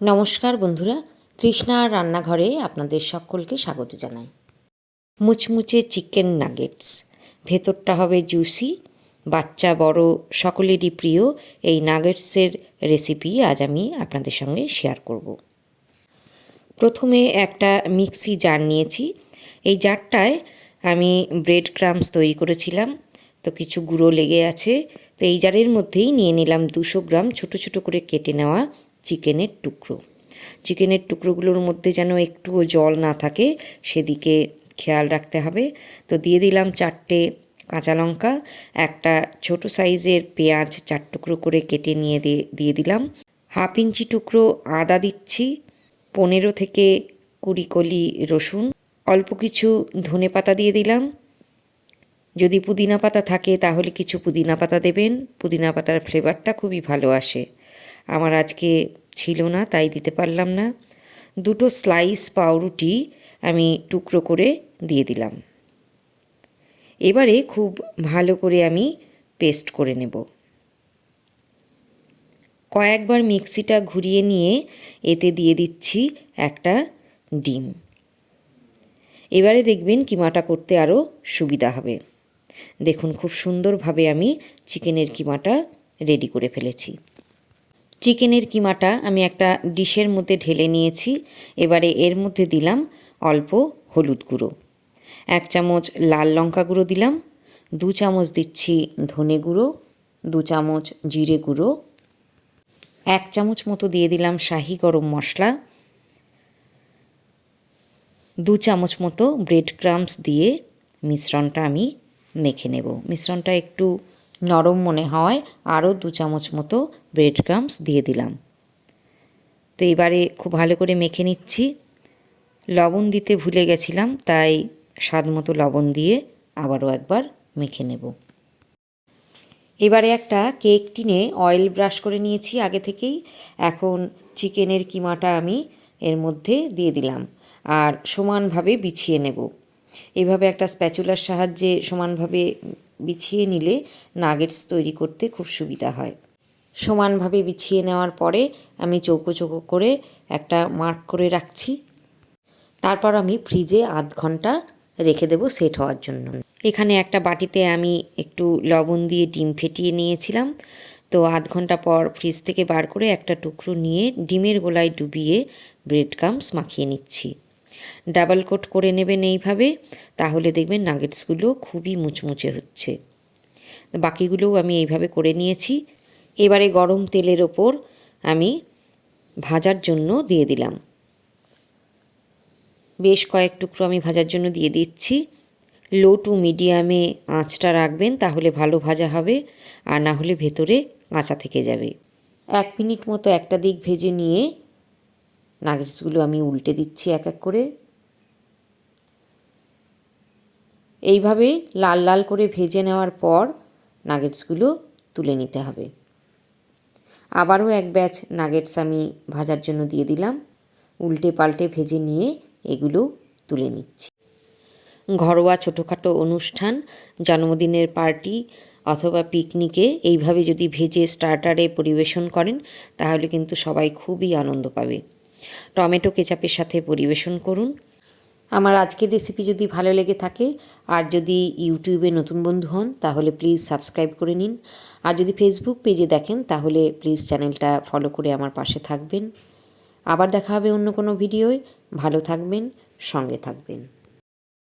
নমস্কার বন্ধুরা তৃষ্ণার রান্নাঘরে আপনাদের সকলকে স্বাগত জানাই। মুচমুচে চিকেন নাগেটস ভেতরটা হবে জুসি বাচ্চা, বড়, সকলেরই প্রিয় এই নাগেটসের রেসিপি আজ আমি আপনাদের সঙ্গে শেয়ার করব। প্রথমে একটা মিক্সি জার নিয়েছি। এই জারটায় আমি ব্রেড ক্রামস তৈরি করেছিলাম। তো কিছু গুঁড়ো লেগে আছে। তো এই জারের মধ্যেই নিয়ে নিলাম দুশো গ্রাম ছোট ছোট করে কেটে নেওয়া চিকেনের টুকরো। চিকেনের টুকরোগুলোর মধ্যে যেন একটুও জল না থাকে, সেদিকে খেয়াল রাখতে হবে। তো দিয়ে দিলাম চারটে কাঁচা লঙ্কা, একটা ছোট সাইজের পেঁয়াজ চার টুকরো করে কেটে নিয়ে দিয়ে দিলাম। হাফ ইঞ্চি টুকরো আদা দিচ্ছি, পনেরো থেকে কুড়ি কলি রসুন, অল্প কিছু ধনে পাতা দিয়ে দিলাম। যদি পুদিনা পাতা থাকে তাহলে কিছু পুদিনা পাতা দেবেন, পুদিনা পাতার ফ্লেভারটা খুবই ভালো আসে। আমার আজকে ছিল না, তাই দিতে পারলাম না। দুটো স্লাইস পাউরুটি আমি টুকরো করে দিয়ে দিলাম। এবারে খুব ভালো করে আমি পেস্ট করে নেব। কয়েকবার মিক্সিটা ঘুরিয়ে নিয়ে এতে দিয়ে দিচ্ছি একটা ডিম। এবারে দেখবেন কিমাটা করতে আরও সুবিধা হবে। দেখুন খুব সুন্দরভাবে আমি চিকেনের কিমাটা রেডি করে ফেলেছি। চিকেনের কিমাটা আমি একটা ডিশের মধ্যে ঢেলে নিয়েছি। এবারে এর মধ্যে দিলাম অল্প হলুদ গুঁড়ো। এক চামচ লাল লঙ্কা গুঁড়ো দিলাম। দু চামচ দিচ্ছি ধনে গুঁড়ো। দু চামচ জিরে গুঁড়ো। এক চামচ মতো দিয়ে দিলাম শাহি গরম মশলা। দু চামচ মতো ব্রেড ক্রামস দিয়ে মিশ্রণটা আমি মেখে নেব। মিশ্রণটা একটু নরম মনে হয়, আরও দু চামচ মতো ব্রেড ক্রামস দিয়ে দিলাম। তো এবারে খুব ভালো করে মেখে নিচ্ছি। লবণ দিতে ভুলে গেছিলাম, তাই স্বাদ মতো লবণ দিয়ে আবারও একবার মেখে নেব। এবারে একটা কেক টিনে অয়েল ব্রাশ করে নিয়েছি আগে থেকেই। এখন চিকেনের কিমাটা আমি এর মধ্যে দিয়ে দিলাম আর সমানভাবে বিছিয়ে নেব। এভাবে একটা স্প্যাচুলার সাহায্যে সমানভাবে বিছিয়ে নিলে নাগেটস তৈরি করতে খুব সুবিধা হয়। সমানভাবে বিছিয়ে নেওয়ার পরে আমি চৌকো চৌকো করে একটা মার্ক করে রাখছি। তারপর আমি ফ্রিজে আধ ঘণ্টা রেখে দেবো সেট হওয়ার জন্য। এখানে একটা বাটিতে আমি একটু লবণ দিয়ে ডিম ফেটিয়ে নিয়েছিলাম। তো আধ ঘণ্টা পর ফ্রিজ থেকে বার করে একটা টুকরো নিয়ে ডিমের গোলায় ডুবিয়ে ব্রেড কামস মাখিয়ে নিচ্ছি। ডাবল কোট করে নেবেন এইভাবে, তাহলে দেখবেন নাগেটসগুলো খুবই মুচমুচে হচ্ছে। বাকিগুলোও আমি এইভাবে করে নিয়েছি। এবারে গরম তেলের ওপর আমি ভাজার জন্য দিয়ে দিলাম। বেশ কয়েক টুকরো আমি ভাজার জন্য দিয়ে দিচ্ছি। লো টু মিডিয়ামে আঁচটা রাখবেন, তাহলে ভালো ভাজা হবে, আর না হলে ভেতরে কাঁচা থেকে যাবে। এক মিনিট মতো একটা দিক ভেজে নিয়ে নাগেটসগুলো আমি উল্টে দিচ্ছি এক এক করে। এইভাবে লাল লাল করে ভেজে নেওয়ার পর নাগেটসগুলো তুলে নিতে হবে। আবারও এক ব্যাচ নাগেটস আমি ভাজার জন্য দিয়ে দিলাম। উল্টে পাল্টে ভেজে নিয়ে এগুলো তুলে নিচ্ছি। ঘরোয়া ছোটোখাটো অনুষ্ঠান, জন্মদিনের পার্টি অথবা পিকনিকে এইভাবে যদি ভেজে স্টার্টারে পরিবেশন করেন, তাহলে কিন্তু সবাই খুবই আনন্দ পাবে। টমেটো কেচাপের সাথে পরিবেশন করুন। আমার আজকের রেসিপি যদি ভালো লেগে থাকে, আর যদি ইউটিউবে নতুন বন্ধু হন, তাহলে প্লিজ সাবস্ক্রাইব করে নিন। আর যদি ফেসবুক পেজে দেখেন, তাহলে প্লিজ চ্যানেলটা ফলো করে আমার পাশে থাকবেন। আবার দেখা হবে অন্য কোনো ভিডিওয় ভালো থাকবেন, সঙ্গে থাকবেন।